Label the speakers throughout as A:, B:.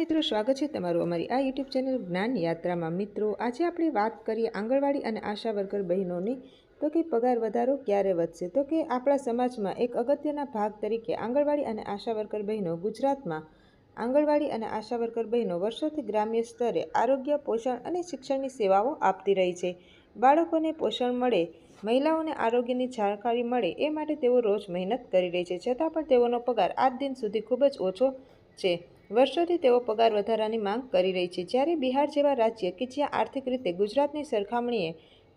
A: મિત્રો, સ્વાગત છે તમારું અમારી આ યુટ્યુબ ચેનલ જ્ઞાન યાત્રામાં. મિત્રો, આજે આપણે વાત કરીએ આંગણવાડી અને આશા વર્કર બહેનોની. તો કે પગાર વધારો ક્યારે વધશે? તો કે આપણા સમાજમાં એક અગત્યના ભાગ તરીકે આંગણવાડી અને આશા વર્કર બહેનો ગુજરાતમાં. આંગણવાડી અને આશા વર્કર બહેનો વર્ષોથી ગ્રામ્ય સ્તરે આરોગ્ય, પોષણ અને શિક્ષણની સેવાઓ આપતી રહી છે. બાળકોને પોષણ મળે, મહિલાઓને આરોગ્યની જાણકારી મળે, એ માટે તેઓ રોજ મહેનત કરી રહી છે. છતાં પણ તેઓનો પગાર આજ દિન સુધી ખૂબ જ ઓછો છે. વર્ષોથી તેઓ પગાર વધારાની માંગ કરી રહી છે. જ્યારે બિહાર જેવા રાજ્ય કે જ્યાં આર્થિક રીતે ગુજરાતની સરખામણીએ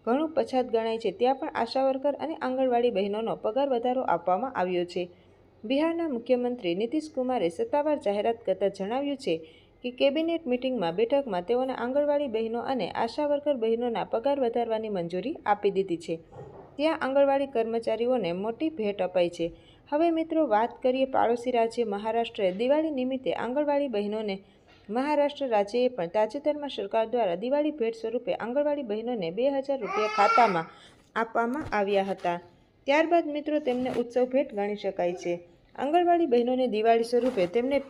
A: ઘણું પછાત ગણાય છે, ત્યાં પણ આશા વર્કર અને આંગણવાડી બહેનોનો પગાર વધારો આપવામાં આવ્યો છે. બિહારના મુખ્યમંત્રી નીતિશ કુમારે સત્તાવાર જાહેરાત કરતાં જણાવ્યું છે કે કેબિનેટ મિટિંગમાં બેઠકમાં તેઓને આંગણવાડી બહેનો અને આશા વર્કર બહેનોના પગાર વધારવાની મંજૂરી આપી દીધી છે. ત્યાં આંગણવાડી કર્મચારીઓને મોટી ભેટ અપાઈ છે. હવે મિત્રો વાત કરીએ પાડોશી રાજ્ય મહારાષ્ટ્રએ દિવાળી નિમિત્તે આંગણવાડી બહેનોને મહારાષ્ટ્ર રાજ્યએ પણ તાજેતરમાં સરકાર દ્વારા દિવાળી ભેટ સ્વરૂપે આંગણવાડી બહેનોને બે હજાર રૂપિયા ખાતામાં આપવામાં આવ્યા હતા. ત્યારબાદ મિત્રો તેમને ઉત્સવ ભેટ ગણી શકાય છે. આંગણવાડી બહેનોને દિવાળી સ્વરૂપે તેમને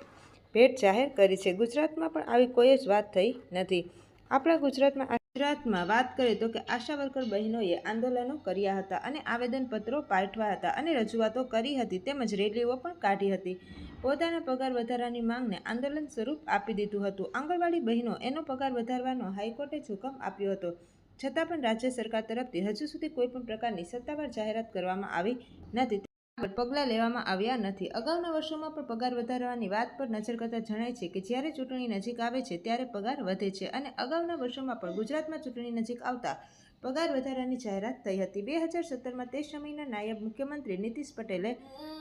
A: ભેટ જાહેર કરી છે. ગુજરાતમાં પણ આવી કોઈ જ વાત થઈ નથી. આપણા ગુજરાતમાં ગુજરાતમાં વાત કરીએ તો કે આશા વર્કર બહેનોએ આંદોલનો કર્યા હતા અને આવેદનપત્રો પાઠવા હતા અને રજૂઆતો કરી હતી તેમજ રેલીઓ પણ કાઢી હતી. પોતાના પગાર વધારાની માંગને આંદોલન સ્વરૂપ આપી દીધું હતું. આંગણવાડી બહેનો એનો પગાર વધારવાનો હાઈકોર્ટે હુકમ આપ્યો હતો. છતાં પણ રાજ્ય સરકાર તરફથી હજુ સુધી કોઈપણ પ્રકારની સત્તાવાર જાહેરાત કરવામાં આવી નથી. પગલાં લેવામાં આવ્યા નથી. અગાઉના વર્ષોમાં પણ પગાર વધારવાની વાત પર નજર કરતાં જણાય છે કે જ્યારે ચૂંટણી નજીક આવે છે ત્યારે પગાર વધે છે અને અગાઉના વર્ષોમાં પણ ગુજરાતમાં ચૂંટણી નજીક આવતા પગાર વધારાની જાહેરાત થઈ હતી. બે હજાર સત્તરમાં તે સમયના નાયબ મુખ્યમંત્રી નીતિશ પટેલે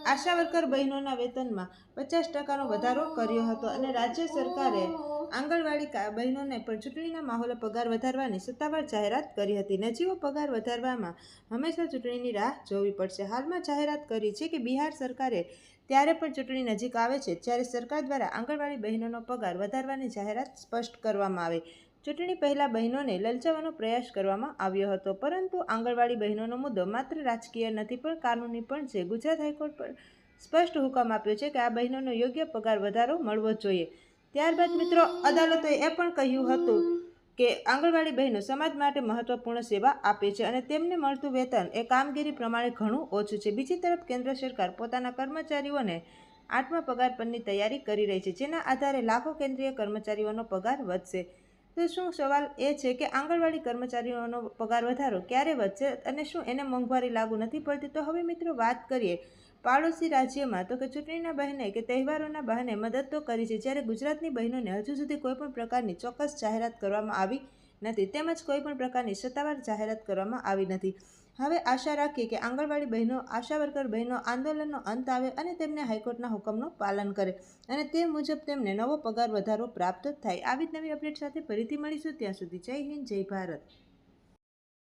A: આશા વર્કર બહેનોના વેતનમાં પચાસ ટકાનો વધારો કર્યો હતો અને રાજ્ય સરકારે આંગણવાડી બહેનોને પણ ચૂંટણીના માહોલે પગાર વધારવાની સત્તાવાર જાહેરાત કરી હતી. નજીવો પગાર વધારવામાં હંમેશા ચૂંટણીની રાહ જોવી પડશે. હાલમાં જાહેરાત કરી છે કે બિહાર સરકારે ત્યારે પણ ચૂંટણી નજીક આવે છે, જ્યારે સરકાર દ્વારા આંગણવાડી બહેનોનો પગાર વધારવાની જાહેરાત સ્પષ્ટ કરવામાં આવે. ચૂંટણી પહેલાં બહેનોને લલચાવવાનો પ્રયાસ કરવામાં આવ્યો હતો, પરંતુ આંગણવાડી બહેનોનો મુદ્દો માત્ર રાજકીય નથી, પણ કાનૂની પણ છે. ગુજરાત હાઈકોર્ટ પર સ્પષ્ટ હુકમ આપ્યો છે કે આ બહેનોનો યોગ્ય પગાર વધારો મળવો જોઈએ. ત્યારબાદ મિત્રો, અદાલતોએ એ પણ કહ્યું હતું કે આંગણવાડી બહેનો સમાજ માટે મહત્વપૂર્ણ સેવા આપે છે અને તેમને મળતું વેતન એ કામગીરી પ્રમાણે ઘણું ઓછું છે. બીજી તરફ, કેન્દ્ર સરકાર પોતાના કર્મચારીઓને આઠમા પગાર પરની તૈયારી કરી રહી છે, જેના આધારે લાખો કેન્દ્રીય કર્મચારીઓનો પગાર વધશે. તો શું સવાલ એ છે કે આંગણવાડી કર્મચારીઓનો પગાર વધારો ક્યારે વધશે અને શું એને મોંઘવારી લાગુ નથી પડતી? તો હવે મિત્રો વાત કરીએ પાડોશી રાજ્યમાં તો કે ચૂંટણીના બહેને કે તહેવારોના બહાને મદદ તો કરી છે. જ્યારે ગુજરાતની બહેનોને હજુ સુધી કોઈપણ પ્રકારની ચોક્કસ જાહેરાત કરવામાં આવી નથી, તેમજ કોઈપણ પ્રકારની સત્તાવાર જાહેરાત કરવામાં આવી નથી. હવે આશા રાખીએ કે આંગણવાડી બહેનો, આશા વર્કર બહેનો આંદોલનનો અંત આવે અને તેમને હાઈકોર્ટના હુકમનું પાલન કરે અને તે મુજબ તેમને નવો પગાર વધારો પ્રાપ્ત થાય. આવી જ નવી અપડેટ સાથે ફરીથી મળીશું. ત્યાં સુધી જય હિન્દ, જય ભારત.